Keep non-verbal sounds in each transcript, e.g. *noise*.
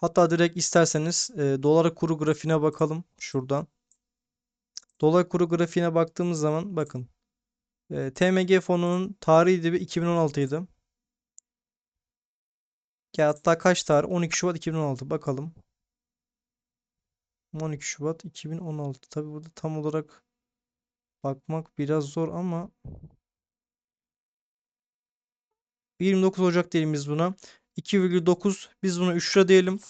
Hatta direkt isterseniz e, dolar kuru grafiğine bakalım şuradan. Dolar kuru grafiğine baktığımız zaman bakın. E, TMG fonunun tarihi dibi 2016 idi. Ya hatta kaç tarih? 12 Şubat 2016. Bakalım. 12 Şubat 2016. Tabi burada tam olarak bakmak biraz zor ama 29 Ocak diyelim biz buna. 2,9 biz buna 3 lira diyelim.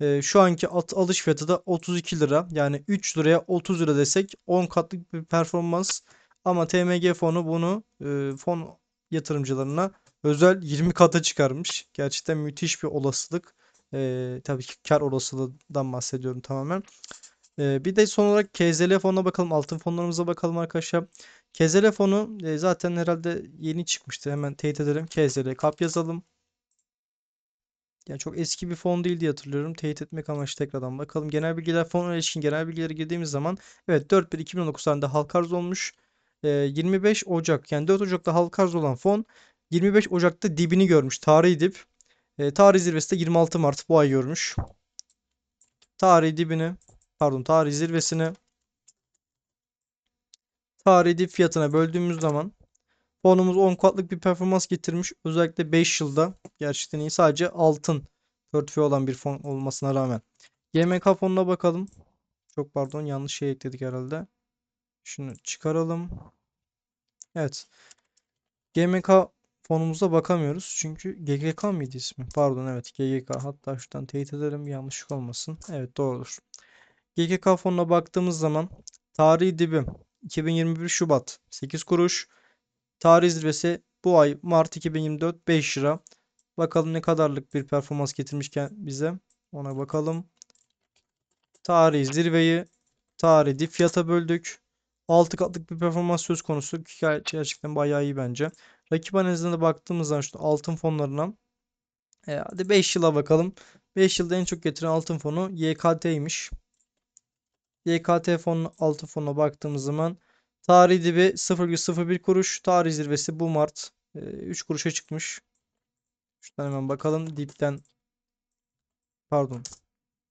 Ee, şu anki at alış fiyatı da 32 lira. Yani 3 liraya 30 lira desek 10 katlık bir performans. Ama TMG fonu bunu e, fon yatırımcılarına özel 20 kata çıkarmış. Gerçekten müthiş bir olasılık. Ee, tabii ki kar olasılığından bahsediyorum tamamen. Ee, bir de son olarak KZL fonuna bakalım. Altın fonlarımıza bakalım arkadaşlar. KZL fonu e, zaten herhalde yeni çıkmıştı. Hemen teyit edelim. KZL kap yazalım. Yani çok eski bir fon değil diye hatırlıyorum. Teyit etmek amaçlı tekrardan bakalım. Genel bilgiler fon ilişkin genel bilgilere girdiğimiz zaman evet 4-1-2019 tarihinde halka arz olmuş. Ee, 25 Ocak yani 4 Ocak'ta halka arz olan fon 25 Ocak'ta dibini görmüş. Tarihi dip. Ee, tarih zirvesi de 26 Mart bu ay görmüş. Tarihi dibini pardon tarih zirvesini tarihi dip fiyatına böldüğümüz zaman fonumuz 10 katlık bir performans getirmiş. Özellikle 5 yılda gerçekten iyi. Sadece altın portföy olan bir fon olmasına rağmen. YMK fonuna bakalım. Çok pardon yanlış şey ekledik herhalde. Şunu çıkaralım. Evet. GMK fonumuza bakamıyoruz. Çünkü GGK mıydı ismi? Pardon evet GGK. Hatta şuradan teyit edelim yanlışlık olmasın. Evet doğrudur. GGK fonuna baktığımız zaman tarihi dibi 2021 Şubat 8 kuruş. Tarih zirvesi bu ay Mart 2024 5 lira. Bakalım ne kadarlık bir performans getirmişken bize. Ona bakalım. Tarih zirveyi tarih dip fiyata böldük. 6 katlık bir performans söz konusu. Gerçekten bayağı iyi bence. Rakip analizine de baktığımız zaman şu altın fonlarına. E, hadi 5 yıla bakalım. 5 yılda en çok getiren altın fonu YKT'ymiş. YKT fonun altın fonuna baktığımız zaman tarih dibi 0,01 kuruş. Tarih zirvesi bu Mart. E, 3 kuruşa çıkmış. Şuradan hemen bakalım. Dipten pardon.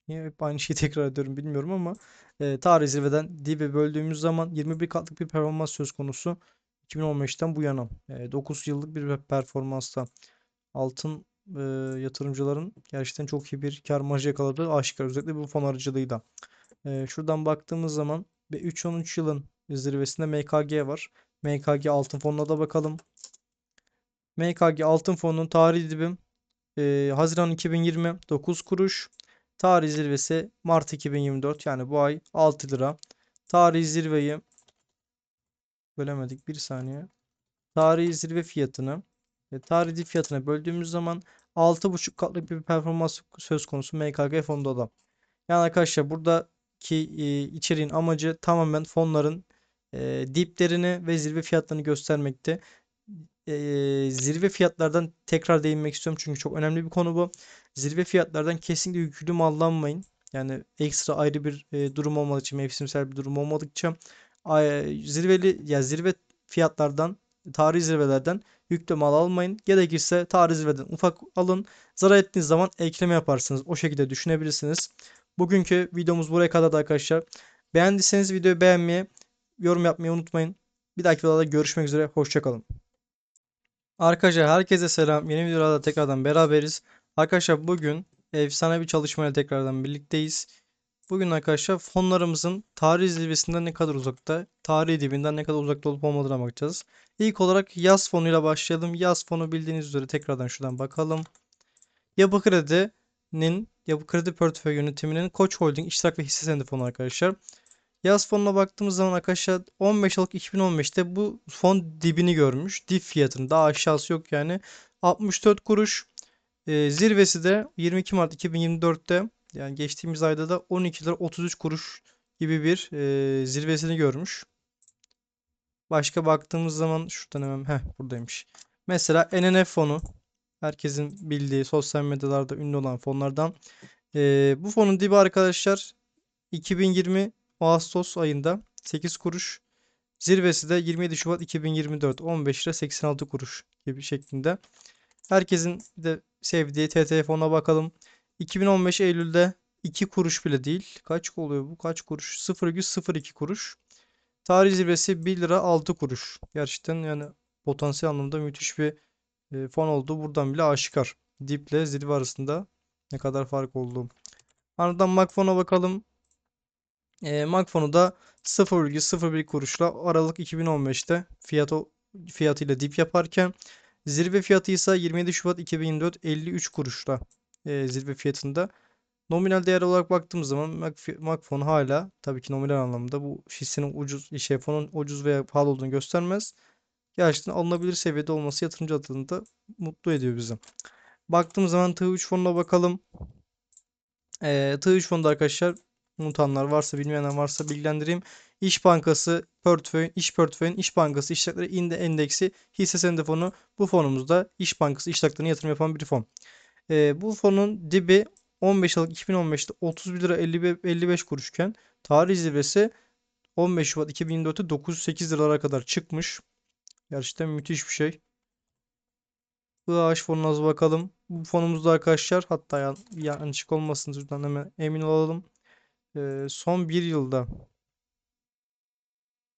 Niye hep aynı şeyi *laughs* tekrar ediyorum bilmiyorum ama e, tarih zirveden dibe böldüğümüz zaman 21 katlık bir performans söz konusu. 2015'ten bu yana. E, 9 yıllık bir performansta altın e, yatırımcıların gerçekten çok iyi bir kar marjı yakaladığı aşikar. Özellikle bu fon aracılığıyla. E, şuradan baktığımız zaman 3-13 yılın zirvesinde MKG var. MKG altın fonuna da bakalım. MKG altın fonunun tarihi dibim e, Haziran 2020 9 kuruş. Tarih zirvesi Mart 2024 yani bu ay 6 lira. Tarih zirveyi bölemedik bir saniye. Tarih zirve fiyatını ve tarih dip fiyatına böldüğümüz zaman 6,5 katlık bir performans söz konusu MKG fonda da. Yani arkadaşlar buradaki e, içeriğin amacı tamamen fonların e, diplerini ve zirve fiyatlarını göstermekte. E, zirve fiyatlardan tekrar değinmek istiyorum çünkü çok önemli bir konu bu. Zirve fiyatlardan kesinlikle yüklü mallanmayın. Yani ekstra ayrı bir e, durum olmadığı için mevsimsel bir durum olmadıkça zirveli ya zirve fiyatlardan tarih zirvelerden yüklü mal almayın. Gerekirse tarih zirveden ufak alın. Zarar ettiğiniz zaman ekleme yaparsınız. O şekilde düşünebilirsiniz. Bugünkü videomuz buraya kadar arkadaşlar. Beğendiyseniz videoyu beğenmeyi, yorum yapmayı unutmayın. Bir dahaki videoda görüşmek üzere. Hoşçakalın. Arkadaşlar herkese selam. Yeni videolarda tekrardan beraberiz. Arkadaşlar bugün efsane bir çalışmayla tekrardan birlikteyiz. Bugün arkadaşlar fonlarımızın tarih zirvesinden ne kadar uzakta, tarih dibinden ne kadar uzakta olup olmadığına bakacağız. İlk olarak yaz fonuyla başlayalım. Yaz fonu bildiğiniz üzere tekrardan şuradan bakalım. Yapı Kredi'nin, Yapı Kredi Portföy Yönetimi'nin Koç Holding iştirak ve hisse senedi fonu arkadaşlar. Yaz fonuna baktığımız zaman arkadaşlar 15 Aralık 2015'te bu fon dibini görmüş. Dip fiyatının daha aşağısı yok yani. 64 kuruş. E, zirvesi de 22 Mart 2024'te yani geçtiğimiz ayda da 12 lira 33 kuruş gibi bir e, zirvesini görmüş. Başka baktığımız zaman şuradan hemen heh, buradaymış. Mesela NNF fonu herkesin bildiği sosyal medyalarda ünlü olan fonlardan. E, bu fonun dibi arkadaşlar 2020 Ağustos ayında 8 kuruş. Zirvesi de 27 Şubat 2024 15 lira 86 kuruş gibi şeklinde. Herkesin de sevdiği TT fonuna bakalım. 2015 Eylül'de 2 kuruş bile değil. Kaç oluyor bu? Kaç kuruş? 0,02 kuruş. Tarih zirvesi 1 lira 6 kuruş. Gerçekten yani potansiyel anlamda müthiş bir e, fon oldu. Buradan bile aşikar. Dip ile zirve arasında ne kadar fark oldu. Ardından Makfon'a bakalım. E, Makfon'u da 0,01 kuruşla Aralık 2015'te fiyat fiyatıyla dip yaparken zirve fiyatı ise 27 Şubat 2024 53 kuruşla e, zirve fiyatında. Nominal değer olarak baktığımız zaman Mac- Macfon hala tabii ki nominal anlamda bu hissenin ucuz, şey fonun ucuz veya pahalı olduğunu göstermez. Gerçekten alınabilir seviyede olması yatırımcı adına mutlu ediyor bizi. Baktığımız zaman T3 fonuna bakalım. Ee, T3 fonda arkadaşlar unutanlar varsa bilmeyenler varsa bilgilendireyim. İş Bankası portföy, İş Portföyün İş Bankası İşletleri inde endeksi hisse senedi fonu bu fonumuzda İş Bankası işletlerine yatırım yapan bir fon. Ee, bu fonun dibi 15 Aralık 2015'te 31 lira 50 55 kuruşken tarih zirvesi 15 Şubat 2024'te 908 liralara kadar çıkmış. Gerçekten müthiş bir şey. IAH fonuna bakalım. Bu fonumuzda arkadaşlar hatta yan, yanlışlık olmasın şuradan hemen emin olalım. Son bir yılda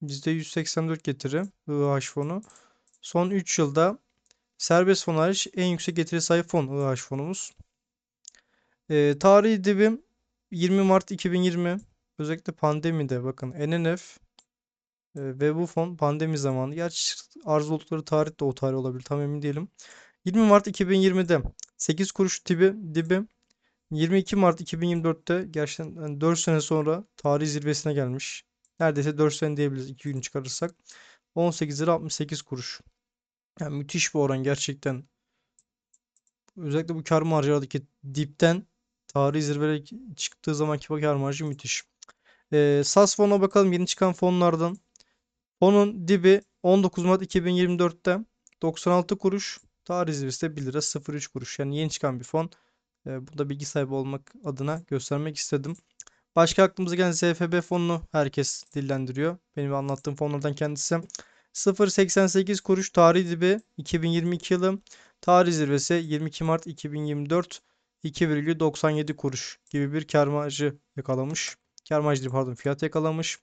%184 getiri IAH fonu. Son 3 yılda serbest fon hariç en yüksek getiri sahip fon IAH fonumuz. Ee, tarihi dibim 20 Mart 2020. Özellikle pandemide bakın NNF e, ve bu fon pandemi zamanı. Gerçi arz oldukları tarih de o tarih olabilir. Tam emin değilim. 20 Mart 2020'de 8 kuruş dibi, dibi 22 Mart 2024'te gerçekten yani 4 sene sonra tarih zirvesine gelmiş. Neredeyse 4 sene diyebiliriz 2 gün çıkarırsak. 18 lira 68 kuruş. Yani müthiş bir oran gerçekten. Özellikle bu kar marjlardaki dipten tarihi zirveye çıktığı zamanki kar marjı müthiş. Ee, SAS fonuna bakalım yeni çıkan fonlardan. Fonun dibi 19 Mart 2024'te 96 kuruş. Tarih zirvesi de 1 lira 03 kuruş. Yani yeni çıkan bir fon. Ee, burada bilgi sahibi olmak adına göstermek istedim. Başka aklımıza gelen ZFB fonunu herkes dillendiriyor. Benim anlattığım fonlardan kendisi. 0.88 kuruş tarih dibi 2022 yılı. Tarih zirvesi 22 Mart 2024 2,97 kuruş gibi bir kar marjı yakalamış. Kar marjı pardon fiyat yakalamış.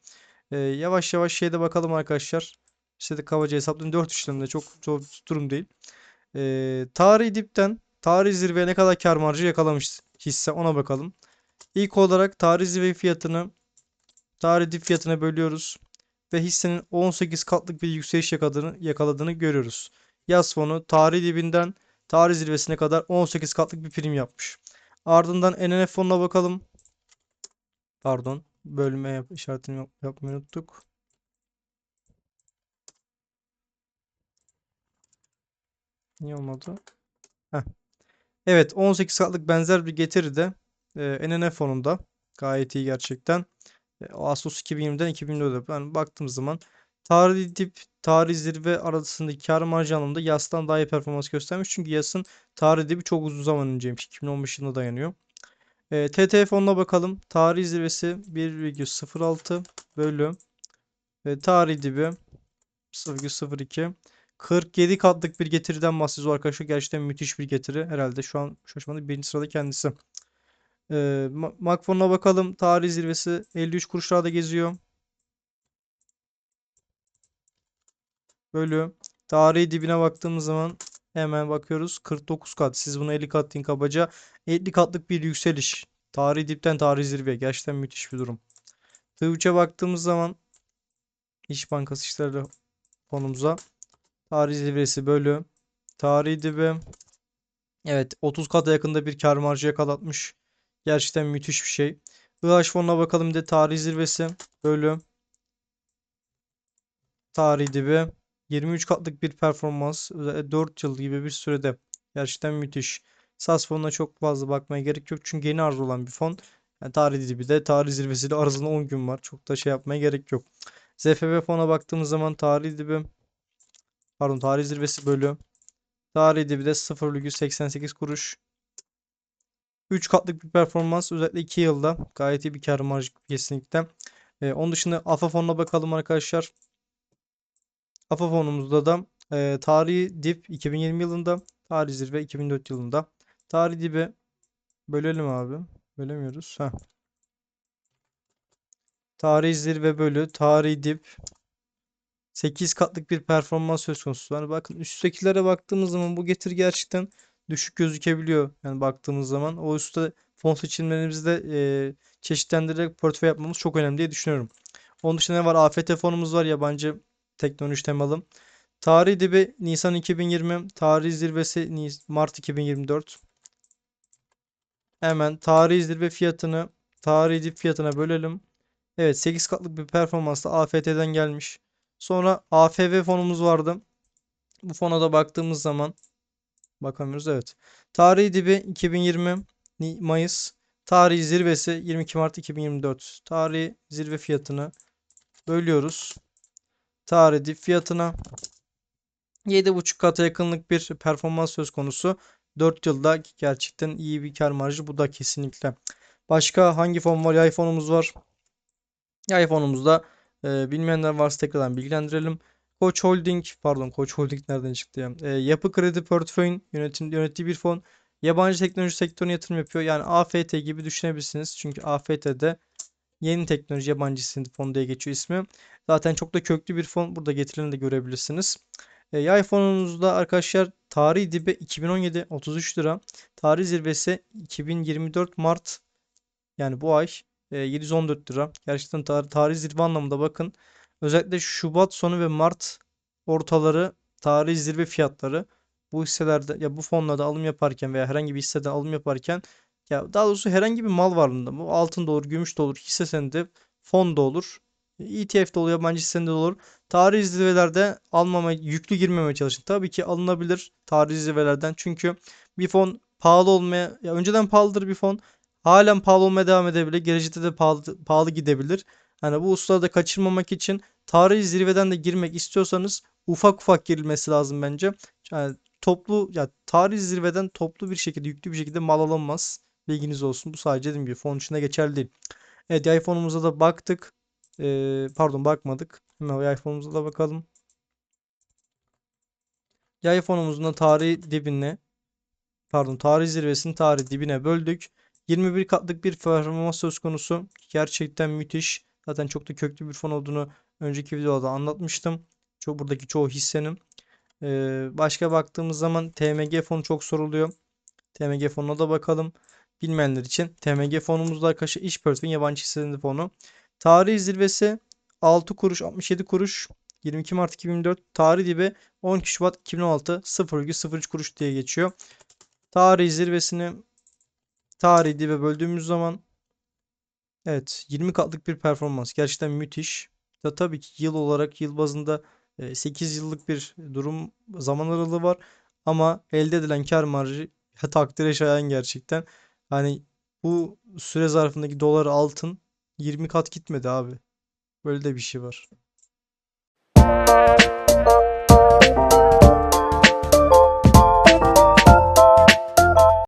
Ee, yavaş yavaş şeyde bakalım arkadaşlar. İşte de kabaca hesaplayın 4 işlemde çok zor durum değil. Ee, tarihi dipten tarih zirveye ne kadar kar marjı yakalamış hisse ona bakalım. İlk olarak tarih zirve fiyatını tarih dip fiyatına bölüyoruz ve hissenin 18 katlık bir yükseliş yakaladığını, yakaladığını görüyoruz. Yaz fonu tarih dibinden tarih zirvesine kadar 18 katlık bir prim yapmış. Ardından NNF fonuna bakalım. Pardon. Bölme yap işaretini yap yapmayı unuttuk. Niye olmadı? Heh. Evet 18 katlık benzer bir getiri de e, NNF fonunda. Gayet iyi gerçekten. E, Ağustos 2020'den 2024'e yani baktığımız zaman Tarih dip, tarih zirve arasındaki kar marjı anlamında YAS'tan daha iyi performans göstermiş. Çünkü YAS'ın tarih dibi çok uzun zaman önceymiş. 2015 yılına dayanıyor. E, TTF fonuna bakalım. Tarih zirvesi 1,06 bölü ve tarih dibi 0,02 47 katlık bir getiriden bahsediyoruz arkadaşlar. Gerçekten müthiş bir getiri. Herhalde şu an şu aşamada birinci sırada kendisi. E, Makfon'a bakalım. Tarih zirvesi 53 kuruşlarda geziyor. bölü tarihi dibine baktığımız zaman hemen bakıyoruz 49 kat. Siz bunu 50 kat deyin kabaca. 50 katlık bir yükseliş. Tarihi dipten tarihi zirve. Gerçekten müthiş bir durum. T3'e baktığımız zaman İş Bankası işleri konumuza tarihi zirvesi bölü tarihi dibi Evet 30 kata yakında bir kar marjı yakalatmış. Gerçekten müthiş bir şey. IH fonuna bakalım de tarihi zirvesi bölü tarihi dibi 23 katlık bir performans 4 yıl gibi bir sürede gerçekten müthiş. SAS fonuna çok fazla bakmaya gerek yok çünkü yeni arz olan bir fon. Yani tarih dibi de tarih zirvesiyle arasında 10 gün var. Çok da şey yapmaya gerek yok. ZFB fona baktığımız zaman tarih dibi pardon tarih zirvesi bölü tarih dibi de 0,88 kuruş. 3 katlık bir performans özellikle 2 yılda gayet iyi bir kar marjı kesinlikle. Ee, onun dışında AFA fonuna bakalım arkadaşlar. AFA fonumuzda da e, tarihi dip 2020 yılında, tarih zirve 2004 yılında. Tarih dibi Bölelim abi. Bölemiyoruz. Heh. Tarihi zirve bölü. Tarihi dip. 8 katlık bir performans söz konusu. Yani bakın üsttekilere baktığımız zaman bu getir gerçekten düşük gözükebiliyor. Yani baktığımız zaman o üstte fon seçimlerimizde e, çeşitlendirerek portföy yapmamız çok önemli diye düşünüyorum. Onun dışında ne var? AFT fonumuz var. Yabancı teknoloji temalı. Tarihi dibi Nisan 2020. Tarihi zirvesi Mart 2024. Hemen tarihi zirve fiyatını tarihi dip fiyatına bölelim. Evet 8 katlık bir performansla AFT'den gelmiş. Sonra AFV fonumuz vardı. Bu fona da baktığımız zaman bakamıyoruz evet. Tarihi dibi 2020 Ni- Mayıs. Tarihi zirvesi 22 Mart 2024. Tarihi zirve fiyatını bölüyoruz. Tarihi dip fiyatına 7,5 kata yakınlık bir performans söz konusu. 4 yılda gerçekten iyi bir kar marjı bu da kesinlikle. Başka hangi fon var? Yay fonumuz var. Yay fonumuzda e, bilmeyenler varsa tekrardan bilgilendirelim. Koç Holding, pardon Koç Holding nereden çıktı ya? E, Yapı Kredi Portföyün yönettiği bir fon. Yabancı teknoloji sektörüne yatırım yapıyor. Yani AFT gibi düşünebilirsiniz. Çünkü AFT'de yeni teknoloji yabancı fon diye geçiyor ismi. Zaten çok da köklü bir fon. Burada getirilerini de görebilirsiniz. E, yay fonumuzda arkadaşlar tarihi dibi 2017 33 lira. Tarih zirvesi 2024 Mart yani bu ay e, 714 lira. Gerçekten tar tarih zirve anlamında bakın. Özellikle Şubat sonu ve Mart ortaları tarih zirve fiyatları. Bu hisselerde ya bu fonlarda alım yaparken veya herhangi bir hisseden alım yaparken ya daha doğrusu herhangi bir mal varlığında bu altın da olur, gümüş de olur, hisse senedi, fon da olur. ETF de olur, yabancı hisse de olur. Tarih zirvelerde almama, yüklü girmemeye çalışın. Tabii ki alınabilir tarih zirvelerden. Çünkü bir fon pahalı olmaya, ya önceden pahalıdır bir fon. Halen pahalı olmaya devam edebilir. Gelecekte de pahalı, pahalı gidebilir. Hani bu hususları da kaçırmamak için tarihi zirveden de girmek istiyorsanız ufak ufak girilmesi lazım bence. Yani toplu ya tarihi zirveden toplu bir şekilde yüklü bir şekilde mal alınmaz. Bilginiz olsun. Bu sadece dediğim gibi fon içinde geçerli değil. Evet iPhone'umuza da baktık. Ee, pardon bakmadık. Hemen iPhone'umuza da bakalım. iPhone'umuzun da tarihi dibine pardon tarih zirvesini tarih dibine böldük. 21 katlık bir performans söz konusu. Gerçekten müthiş. Zaten çok da köklü bir fon olduğunu önceki videoda anlatmıştım. Çok buradaki çoğu hissenin. Ee, başka baktığımız zaman TMG fonu çok soruluyor. TMG fonuna da bakalım. Bilmeyenler için TMG fonumuzda arkadaşlar iş portföyün yabancı hisselerinde fonu. Tarih zirvesi 6 kuruş 67 kuruş 22 Mart 2024 tarih dibi 12 Şubat 2016 0,03 kuruş diye geçiyor. Tarih zirvesini tarih dibe böldüğümüz zaman evet 20 katlık bir performans gerçekten müthiş. Da tabii ki yıl olarak yıl bazında e, 8 yıllık bir durum zaman aralığı var ama elde edilen kar marjı takdire şayan gerçekten. Hani bu süre zarfındaki dolar altın 20 kat gitmedi abi. Böyle de bir şey var.